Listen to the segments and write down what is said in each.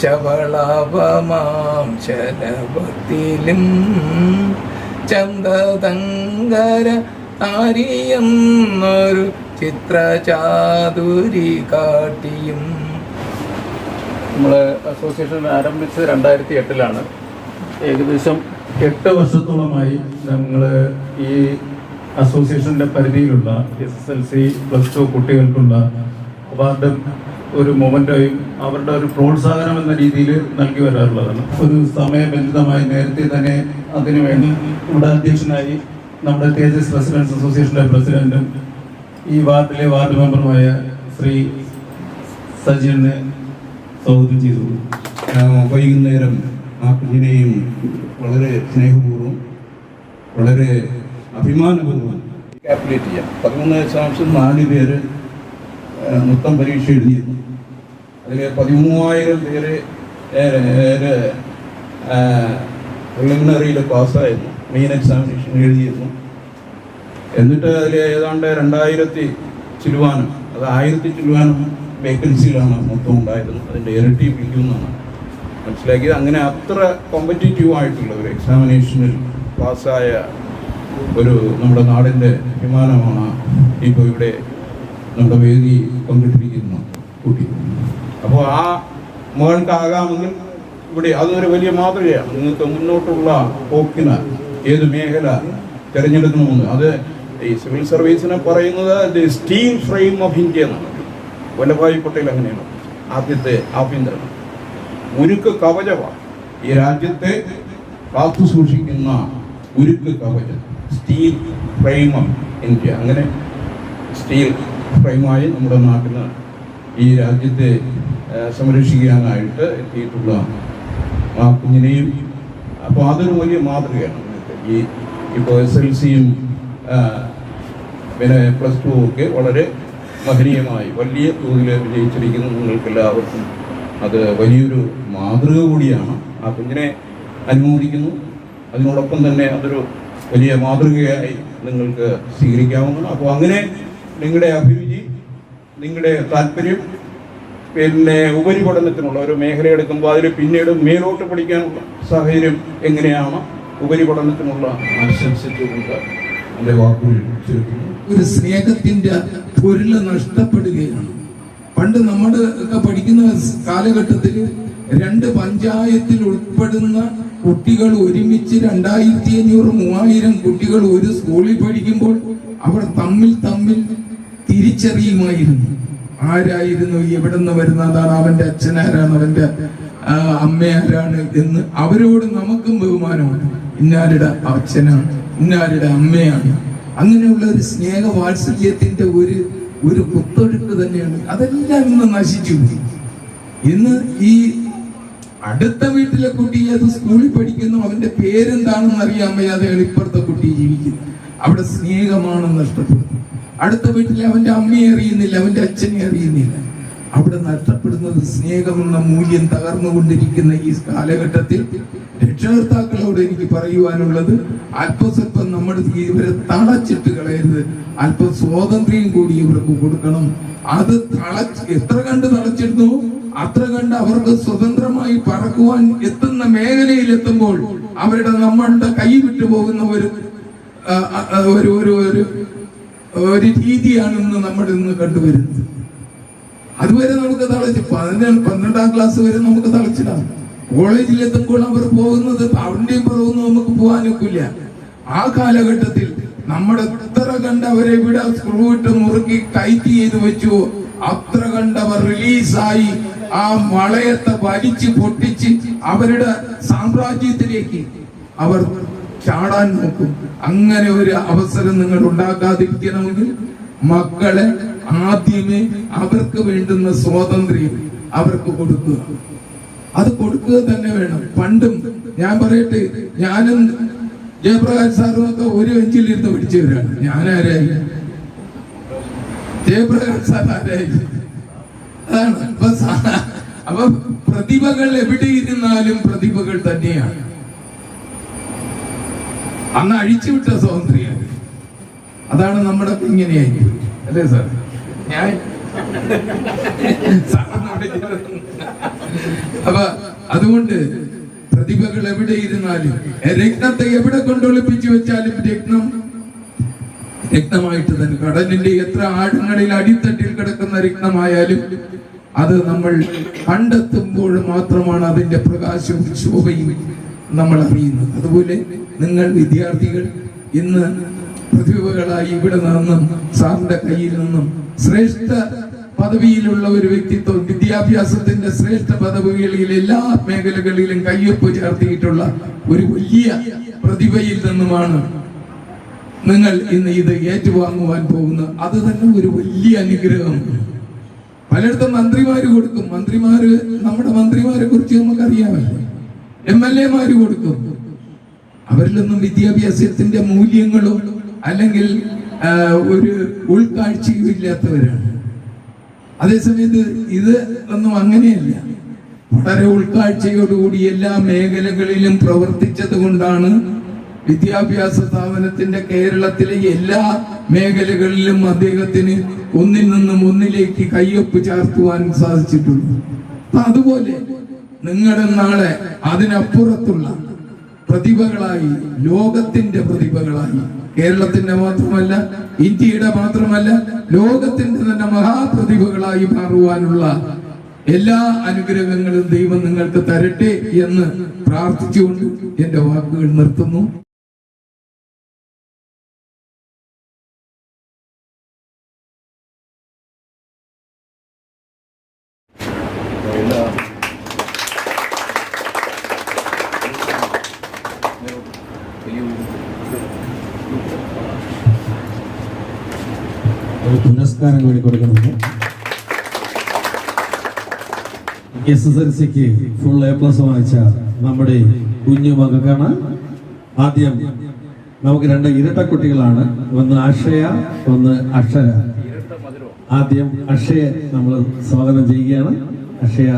ശവളാപമാം ശലഭത്തിലും ചന്തതങ്കര ആരിയെന്നൊരു ചിത്രചാതുരി കാട്ടിയും. നമ്മൾ അസോസിയേഷൻ ആരംഭിച്ചത് രണ്ടായിരത്തി എട്ടിലാണ്. ഏകദേശം എട്ട് വർഷത്തോളമായി നമ്മൾ ഈ അസോസിയേഷന്റെ പരിധിയിലുള്ള S S L C plus two കുട്ടികൾക്കുള്ള അവാർഡും ഒരു മൊമെന്റായി അവരുടെ ഒരു പ്രോത്സാഹനം എന്ന രീതിയിൽ നൽകി വരാറുള്ളതാണ്. ഒരു സമയബന്ധിതമായി നേരത്തെ തന്നെ അതിനുവേണ്ടി ഇവിടെ അധ്യക്ഷനായി നമ്മുടെ തേജസ് റെസിഡൻസ് അസോസിയേഷന്റെ പ്രസിഡന്റും ഈ വാർഡിലെ വാർഡ് മെമ്പറുമായ ശ്രീ സജീവനെ സ്വാഗതം ചെയ്തു വൈകുന്നേരം ആ കുഞ്ഞിനെയും വളരെ സ്നേഹപൂർവം വളരെ അഭിമാനപൂർവം കാൽക്കുലേറ്റ് ചെയ്യാം. പതിമൂന്ന് ദശാംശം നാല് പേര് ആ, മൊത്തം പരീക്ഷ എഴുതിയിരുന്നു. അതിൽ പതിമൂവായിരം പേര് പ്രിലിമിനറിയിൽ പാസ്സായിരുന്നു. മെയിൻ എക്സാമിനേഷൻ എഴുതിയിരുന്നു. എന്നിട്ട് അതിൽ ഏതാണ്ട് രണ്ടായിരത്തി ചിലുവാനം അത് ആയിരത്തി ചിലുവാനം വേക്കൻസിയിലാണ് മൊത്തം ഉണ്ടായിരുന്നത്. അതിന്റെ ഇരട്ടി വിളിക്കുന്നതാണ് മനസ്സിലാക്കിയത്? അങ്ങനെ അത്ര കോമ്പറ്റീറ്റീവ് ആയിട്ടുള്ള ഒരു എക്സാമിനേഷനിൽ പാസ്സായ ഒരു നമ്മുടെ നാടിന്റെ അഭിമാനമാണ് ഇപ്പോൾ ഇവിടെ നമ്മുടെ വേദി പങ്കിട്ടിരിക്കുന്നു. കുട്ടി. അപ്പോൾ ആ മകൾക്കാകാമെങ്കിൽ ഇവിടെ അതൊരു വലിയ മാതൃകയാണ്. നിങ്ങൾക്ക് മുന്നോട്ടുള്ള പോക്കിന് ഏത് മേഖല തിരഞ്ഞെടുക്കണമെന്ന്. അത് ഈ സിവിൽ സർവീസിനെ പറയുന്നത് the steel frame of India എന്നാണ്. വല്ലഭായ് പട്ടേൽ അങ്ങനെയാണ്. ആദ്യത്തെ ആഭ്യന്തര. ഉരുക്ക് കവചമാണ് ഈ രാജ്യത്തെ കാത്തു സൂക്ഷിക്കുന്ന ഉരുക്ക് കവചം. സ്റ്റീൽ ഫ്രെയിം ഓഫ് ഇന്ത്യ അങ്ങനെ സ്റ്റീൽ ഫ്രെയിമായി നമ്മുടെ നാട്ടിൽ ഈ രാജ്യത്തെ സംരക്ഷിക്കാനായിട്ട് എത്തിയിട്ടുള്ള ആ കുഞ്ഞിനെയും അപ്പോൾ അതൊരു വലിയ മാതൃകയാണ് ഈ ഇപ്പോൾ എസ് എൽ സിയും പിന്നെ പ്ലസ് ടു ഒക്കെ വളരെ മഹനീയമായി വലിയ തോതിൽ വിജയിച്ചിരിക്കുന്നു നിങ്ങൾക്ക് എല്ലാവർക്കും അത് വലിയൊരു മാതൃക കൂടിയാണ്. ആ കുഞ്ഞിനെ അനുമോദിക്കുന്നു. അതിനോടൊപ്പം തന്നെ അതൊരു വലിയ മാതൃകയായി നിങ്ങൾക്ക് സ്വീകരിക്കാവുന്നതാണ്. അപ്പോൾ അങ്ങനെ നിങ്ങളുടെ അഭിരുചി നിങ്ങളുടെ താല്പര്യം പിന്നെ ഉപരിപഠനത്തിനുള്ള ഒരു മേഖല എടുക്കുമ്പോൾ അതിൽ പിന്നീട് മേലോട്ട് പഠിക്കാനുള്ള സാഹചര്യം എങ്ങനെയാണ്? ഉപരിപഠനത്തിനുള്ള ആശംസിച്ചുകൊണ്ട് എന്റെ വാക്കുകൾ ഒരു സ്നേഹത്തിന്റെ പൊരുൾ നഷ്ടപ്പെടുകയാണ്. പണ്ട് നമ്മുടെ ഒക്കെ പഠിക്കുന്ന കാലഘട്ടത്തിൽ രണ്ട് പഞ്ചായത്തിൽ ഉൾപ്പെടുന്ന കുട്ടികൾ ഒരുമിച്ച് രണ്ടായിരത്തി അഞ്ഞൂറ് മൂവായിരം കുട്ടികൾ ഒരു സ്കൂളിൽ പഠിക്കുമ്പോൾ അവർ തമ്മിൽ തമ്മിൽ തിരിച്ചറിയുമായിരുന്നു. ആരായിരുന്നു? എവിടെ നിന്ന് വരുന്നതാണ് അവന്റെ അച്ഛനാരാണ് അവന്റെ അമ്മ ആരാണ് എന്ന് അവരോട് നമുക്കും ബഹുമാനമാണ് ഇന്നാരുടെ അച്ഛനാണ്? ഇന്നാരുടെ അമ്മയാണ്? അങ്ങനെയുള്ള ഒരു സ്നേഹ വാത്സല്യത്തിന്റെ ഒരു ഒരു കുത്തൊഴുക്ക് തന്നെയാണ്. അതെല്ലാം ഇന്ന് നശിച്ചു ഇന്ന് ഈ അടുത്ത വീട്ടിലെ കുട്ടി ഏത് സ്കൂളിൽ പഠിക്കുന്നു അവന്റെ പേരെന്താണെന്ന് അറിയാൻ വയ്യാതെ ഇപ്പുറത്തെ കുട്ടി ജീവിക്കുന്നു. അവിടെ സ്നേഹമാണെന്ന് ഇഷ്ടപ്പെടുന്നു അടുത്ത വീട്ടിലെ അവന്റെ അമ്മയെ അറിയുന്നില്ല അവന്റെ അച്ഛനെ അറിയുന്നില്ല. അവിടെ നഷ്ടപ്പെടുന്നത് സ്നേഹമെന്ന മൂല്യം തകർന്നുകൊണ്ടിരിക്കുന്ന ഈ കാലഘട്ടത്തിൽ രക്ഷകർത്താക്കളോട് എനിക്ക് പറയുവാനുള്ളത് അല്പസ്വല്പം നമ്മുടെ ഇവരെ തളച്ചിട്ട് കളയരുത്. അല്പം സ്വാതന്ത്ര്യം കൂടി ഇവർക്ക് കൊടുക്കണം. അത് തളച്ച് എത്ര കണ്ട് തളച്ചിരുന്നു അത്ര കണ്ട് അവർക്ക് സ്വതന്ത്രമായി പറക്കുവാൻ എത്തുന്ന മേഖലയിൽ എത്തുമ്പോൾ അവരുടെ നമ്മളുടെ കൈ വിട്ടു പോകുന്ന ഒരു ഒരു ഒരു ഒരു രീതിയാണ് നമ്മൾ ഇന്ന് കണ്ടുവരുന്നത്. അതുവരെ നമുക്ക് തളച്ച് പതിനേഴ് പന്ത്രണ്ടാം ക്ലാസ് വരെ നമുക്ക് തളച്ചിടാം. കോളേജിൽ എത്തുമ്പോൾ അവർ പോകുന്നത് അവിടെയും പുറമൊന്നും നമുക്ക് പോകാനൊക്കില്ല ആ കാലഘട്ടത്തിൽ നമ്മുടെ എത്ര കണ്ട് അവരെ ഇവിടെ സ്ക്രൂ ഇട്ട് മുറുക്കി കയറ്റി ചെയ്ത് വെച്ചു അത്ര കണ്ടവർ റിലീസായി ആ വളയത്തെ വലിച്ച് പൊട്ടിച്ച് അവരുടെ സാമ്രാജ്യത്തിലേക്ക് അവർ ചാടാൻ നോക്കും. അങ്ങനെ ഒരു അവസരം നിങ്ങൾ ഉണ്ടാക്കാതിരിക്കണമെങ്കിൽ മക്കളെ ആദ്യമേ അവർക്ക് വേണ്ടുന്ന സ്വാതന്ത്ര്യം അവർക്ക് കൊടുക്കുക. അത് കൊടുക്കുക തന്നെ വേണം. പണ്ടും ഞാൻ പറയട്ടെ ഞാനും ജയപ്രകാശ് സാറും ഒക്കെ ഒരു ബെഞ്ചിലിരുന്ന് പിടിച്ചവരാണ്. ഞാനാരായി? ജയപ്രകാശ് സാർ ആരായി? അതാണ്. അപ്പൊ പ്രതിഭകൾ എവിടെ ഇരുന്നാലും പ്രതിഭകൾ തന്നെയാണ്. അന്ന് അഴിച്ചുവിട്ട സ്വാതന്ത്ര്യം അതാണ് നമ്മുടെ ഇങ്ങനെയായിരിക്കും. അല്ലേ സാർ? ഞാൻ. അപ്പൊ അതുകൊണ്ട് പ്രതിഭകൾ എവിടെ ഇരുന്നാലും രക്തത്തെ എവിടെ കൊണ്ടൊളിപ്പിച്ചു വെച്ചാലും രക്തം രക്തമായിട്ട് തന്നെ കടലിന്റെ എത്ര ആഴങ്ങളിൽ അടിത്തട്ടിൽ കിടക്കുന്ന രക്തമായാലും അത് നമ്മൾ കണ്ടെത്തുമ്പോൾ മാത്രമാണ് അതിന്റെ പ്രകാശവും ശോഭയും നമ്മൾ അറിയുന്നത് അതുപോലെ നിങ്ങൾ വിദ്യാർത്ഥികൾ ഇന്ന് പ്രതിഭകളായി ഇവിടെ നിന്നും സാറിന്റെ കയ്യിൽ നിന്നും ശ്രേഷ്ഠ പദവിയിലുള്ള ഒരു വ്യക്തിത്വം വിദ്യാഭ്യാസത്തിന്റെ ശ്രേഷ്ഠ പദവികളിൽ എല്ലാ മേഖലകളിലും കയ്യൊപ്പ് ചേർത്തിയിട്ടുള്ള ഒരു വലിയ പ്രതിഭയിൽ നിന്നുമാണ് നിങ്ങൾ ഇന്ന് ഇത് ഏറ്റുവാങ്ങുവാൻ പോകുന്ന. അത് തന്നെ ഒരു വലിയ അനുഗ്രഹം. പലയിടത്തും മന്ത്രിമാര് കൊടുക്കും. മന്ത്രിമാര് നമ്മുടെ മന്ത്രിമാരെ കുറിച്ച് നമുക്കറിയാമല്ലോ. എം എൽ എമാര് കൊടുക്കും. അവരിലൊന്നും വിദ്യാഭ്യാസത്തിന്റെ മൂല്യങ്ങളോ അല്ലെങ്കിൽ ഒരു ഉൾക്കാഴ്ചയും ഇല്ലാത്തവരാണ് അതേസമയത്ത് ഇത് ഒന്നും അങ്ങനെയല്ല. വളരെ ഉൾക്കാഴ്ചയോടുകൂടി എല്ലാ മേഖലകളിലും പ്രവർത്തിച്ചത് കൊണ്ടാണ് വിദ്യാഭ്യാസ സ്ഥാപനത്തിന്റെ കേരളത്തിലെ എല്ലാ മേഖലകളിലും അദ്ദേഹത്തിന് ഒന്നിൽ നിന്നും ഒന്നിലേക്ക് കയ്യൊപ്പ് ചാർത്തുവാൻ സാധിച്ചിട്ടുള്ളൂ അതുപോലെ നിങ്ങളുടെ നാളെ അതിനപ്പുറത്തുള്ള പ്രതിഭകളായി ലോകത്തിന്റെ പ്രതിഭകളായി കേരളത്തിന്റെ മാത്രമല്ല ഇന്ത്യയുടെ മാത്രമല്ല ലോകത്തിന്റെ തന്നെ മഹാപ്രതിഭകളായി മാറുവാനുള്ള എല്ലാ അനുഗ്രഹങ്ങളും ദൈവം നിങ്ങൾക്ക് തരട്ടെ എന്ന് പ്രാർത്ഥിച്ചുകൊണ്ട് എന്റെ വാക്കുകൾ നിർത്തുന്നു. ഒരു പുരസ്കാരം കൂടി കൊടുക്കുന്നുണ്ട് എസ് എസ് എൽ സിക്ക് ഫുൾ എ പ്ലസ് വാങ്ങിച്ച നമ്മുടെ കുഞ്ഞു മകക്കാണ് ആദ്യം നമുക്ക് രണ്ട് ഇരട്ട കുട്ടികളാണ്. ഒന്ന് അക്ഷയ ഒന്ന് അക്ഷര. ആദ്യം അക്ഷയെ നമ്മൾ സ്വാഗതം ചെയ്യുകയാണ്. അക്ഷയ.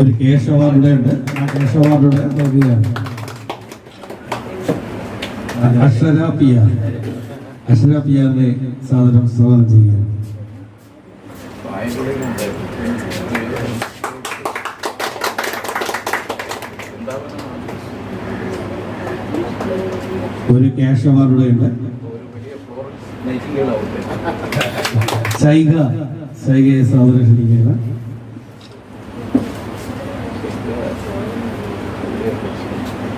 ഒരു കേസ് അവാർഡ് ആ കേസ് അവാർഡുടെ നൽകുകയാണ് അക്ഷര സാദരം സ്വാഗതം ചെയ്യുകയാണ്. ഒരു ക്യാഷ് അവാർഡ് ഉണ്ട്. സൈഗ സൈഗയെ സാധനം ക്ഷണിക്കുകയാണ് ദൈവത്തിന്റെ ക്യാഷ് അവാർഡുണ്ട് ക്യാഷ് അവാർഡ് നൽകുകയാണ്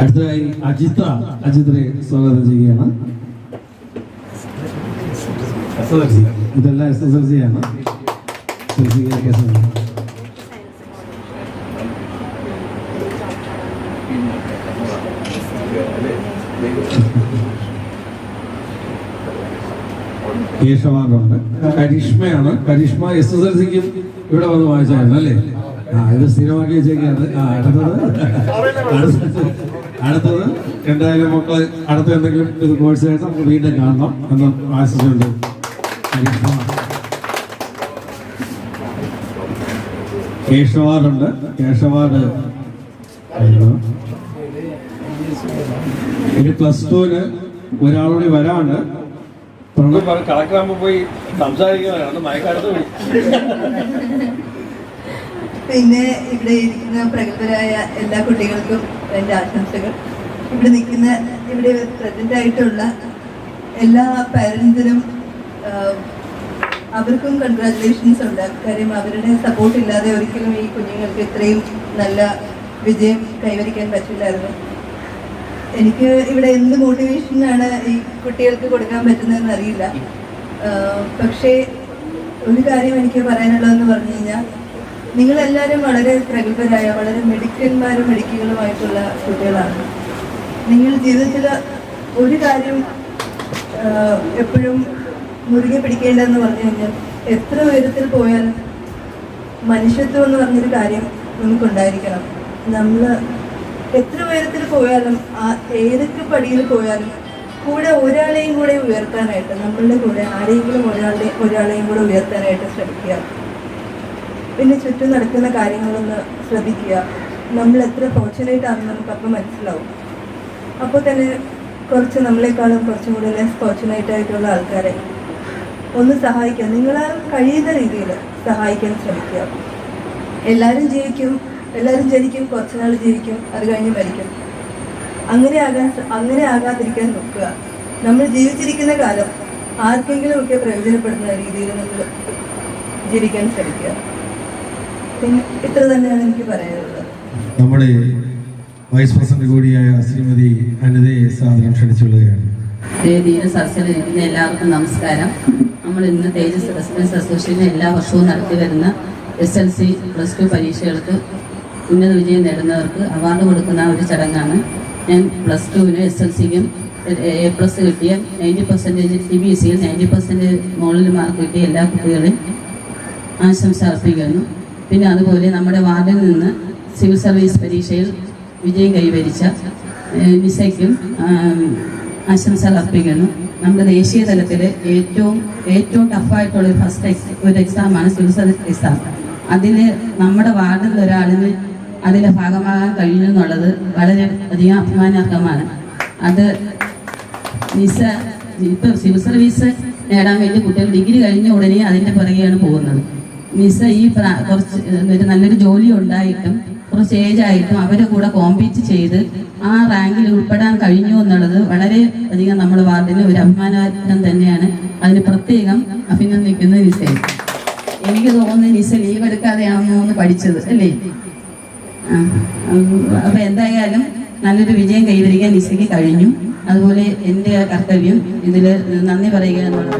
അടുത്തതായി അജിത്ര. അജിത്രയെ സ്വാഗതം ചെയ്യുകയാണ്. ഇതെല്ലാം എസ് എസ് എൽ സി ആണ്. കേശവാറുണ്ട് കരിഷ്മയാണ്. കരിഷ്മ എസ് എസ് എൽ സിക്കും ഇവിടെ വന്ന് വായിച്ചായിരുന്നു അല്ലേ? ആ ഇത് സ്ഥിരമാക്കി വെച്ചേക്കാണ്. ആ അടുത്തത്? അടുത്തത്? എന്തായാലും മക്കൾ അടുത്ത എന്തെങ്കിലും ഇത് കോഴ്സായിട്ട് നമുക്ക് വീണ്ടും കാണണം എന്ന് ആശിച്ചുണ്ട് കേശവാറുണ്ട്. കേശവാറ്. ഇനി പ്ലസ് ടുവിന് ഒരാളുകൂടി വരാണ്. പ്രണവ് കളക്ടറാകുമ്പോ പോയി മയക്കാലത്ത് പോയി. പിന്നെ ഇവിടെ ഇരിക്കുന്ന പ്രഗത്ഭരായ എല്ലാ കുട്ടികൾക്കും എന്റെ ആശംസകൾ. ഇവിടെ നിൽക്കുന്ന ഇവിടെ പ്രസന്റ് ആയിട്ടുള്ള എല്ലാ പാരൻസിനും അവർക്കും കൺഗ്രാറ്റുലേഷൻസ് ഉണ്ട്. കാര്യം അവരുടെ സപ്പോർട്ട് ഇല്ലാതെ ഒരിക്കലും ഈ കുഞ്ഞുങ്ങൾക്ക് ഇത്രയും നല്ല വിജയം കൈവരിക്കാൻ പറ്റില്ലായിരുന്നു. എനിക്ക് ഇവിടെ എന്ത് മോട്ടിവേഷനാണ് ഈ കുട്ടികൾക്ക് കൊടുക്കാൻ പറ്റുന്നതെന്ന് അറിയില്ല. പക്ഷേ ഒരു കാര്യം എനിക്ക് പറയാനുള്ളതെന്ന് പറഞ്ഞു കഴിഞ്ഞാൽ നിങ്ങളെല്ലാവരും വളരെ പ്രഗത്ഭരായ വളരെ മെഡിക്കന്മാരും മെഡിക്കുകളുമായിട്ടുള്ള കുട്ടികളാണ്. നിങ്ങൾ ജീവിതത്തിൽ ഒരു കാര്യം എപ്പോഴും മുറുകെ പിടിക്കേണ്ടതെന്ന് പറഞ്ഞു കഴിഞ്ഞാൽ എത്ര ഉയരത്തിൽ പോയാലും മനുഷ്യത്വം എന്ന് പറഞ്ഞൊരു കാര്യം നമുക്കുണ്ടായിരിക്കണം. നമ്മൾ എത്ര ഉയരത്തിൽ പോയാലും ആ ഏതൊക്കെ പടിയിൽ പോയാലും കൂടെ ഒരാളെയും കൂടെ ഉയർത്താനായിട്ട് നമ്മളുടെ കൂടെ ആരെങ്കിലും ഒരാളുടെ ഒരാളെയും കൂടെ ഉയർത്താനായിട്ട് ശ്രമിക്കുക. പിന്നെ ചുറ്റും നടക്കുന്ന കാര്യങ്ങളൊന്ന് ശ്രദ്ധിക്കുക. നമ്മൾ എത്ര ഫോർച്ചുനേറ്റ് ആണെന്ന് നമുക്ക് അപ്പം മനസ്സിലാവും. അപ്പോൾ തന്നെ കുറച്ച് നമ്മളെക്കാളും കുറച്ചും കൂടെ ലെസ് ഫോർച്ചുനേറ്റ് ആയിട്ടുള്ള ആൾക്കാരെ ഒന്ന് സഹായിക്കുക. നിങ്ങളാൽ കഴിയുന്ന രീതിയിൽ സഹായിക്കാൻ ശ്രമിക്കുക. എല്ലാവരും ജീവിക്കും എല്ലാവരും ജനിക്കും കുറച്ച് നാൾ ജീവിക്കും അത് കഴിഞ്ഞ് മരിക്കും. അങ്ങനെ ആകാൻ അങ്ങനെ ആകാതിരിക്കാൻ നോക്കുക. നമ്മൾ ജീവിച്ചിരിക്കുന്ന കാലം ആർക്കെങ്കിലും ഒക്കെ പ്രയോജനപ്പെടുന്ന രീതിയിൽ നമ്മൾ ജീവിക്കാൻ ശ്രമിക്കുക. പിന്നെ ഇത്ര തന്നെയാണ് എനിക്ക് പറയാനുള്ളത്. നമ്മുടെ വൈസ് പ്രസിഡന്റ് കൂടിയായ ശ്രീമതി അനിതയെ സാധനം ക്ഷണിച്ചുകൊള്ളുകയാണ്. വേദിയിലും സദസ്സിലും ഇന്ന് എല്ലാവർക്കും നമസ്കാരം. നമ്മൾ ഇന്ന് തേജസ് റെസിഡൻസ് അസോസിയേഷൻ എല്ലാ വർഷവും നടത്തി വരുന്ന S L C plus two പരീക്ഷകൾക്ക് ഉന്നത വിജയം നേടുന്നവർക്ക് അവാർഡ് കൊടുക്കുന്ന ഒരു ചടങ്ങാണ്. ഞാൻ പ്ലസ് ടുവിന് എസ് എൽ സിക്കും എ പ്ലസ് കിട്ടിയ ninety percentage C B S സിയിൽ നയന്റി പെർസെന്റേജ് മുകളിൽ മാർക്ക് കിട്ടിയ എല്ലാ കുട്ടികളെയും ആശംസ അർപ്പിക്കുന്നു. പിന്നെ അതുപോലെ നമ്മുടെ വാർഡിൽ നിന്ന് സിവിൽ സർവീസ് പരീക്ഷയിൽ വിജയം കൈവരിച്ച നിസയ്ക്കും ആശംസ അർപ്പിക്കുന്നു. നമ്മുടെ ദേശീയ തലത്തിൽ ഏറ്റവും ഏറ്റവും ടഫായിട്ടുള്ള ഫസ്റ്റ് ഒരു എക്സാമാണ് സിവിൽ സർവീസ് എക്സാം അതിൽ നമ്മുടെ വാർഡിൽ ഒരാളിന് അതിലെ ഭാഗമാകാൻ കഴിഞ്ഞു എന്നുള്ളത് വളരെ അധികം അഭിമാനാർഹമാണ്. അത് വിസ ഇപ്പൊ സിവിൽ സർവീസ് നേടാൻ വേണ്ടി കുട്ടികൾ ഡിഗ്രി കഴിഞ്ഞ ഉടനെ അതിന്റെ പുറകെയാണ് പോകുന്നത്. മിസ് ഈ കുറച്ച് നല്ലൊരു ജോലി ഉണ്ടായിട്ടും കുറച്ച് ഏജ് ആയിട്ടും അവരെ കൂടെ കോമ്പീറ്റ് ചെയ്ത് ആ റാങ്കിൽ ഉൾപ്പെടാൻ കഴിഞ്ഞു എന്നുള്ളത് വളരെ അധികം നമ്മൾ വാർഡിന് ഒരു അഭിമാനം തന്നെയാണ്. അതിന് പ്രത്യേകം അഭിനന്ദിക്കുന്നത് നിസയെ എനിക്ക് തോന്നുന്നത് നിസ ലീവ് എടുക്കാതെയാണെന്ന് പഠിച്ചത് അല്ലേ? അപ്പൊ എന്തായാലും നല്ലൊരു വിജയം കൈവരിക്കാൻ നിസയ്ക്ക് കഴിഞ്ഞു. അതുപോലെ എന്റെ കർത്തവ്യം ഇതിൽ നന്ദി പറയുക എന്നുള്ളത്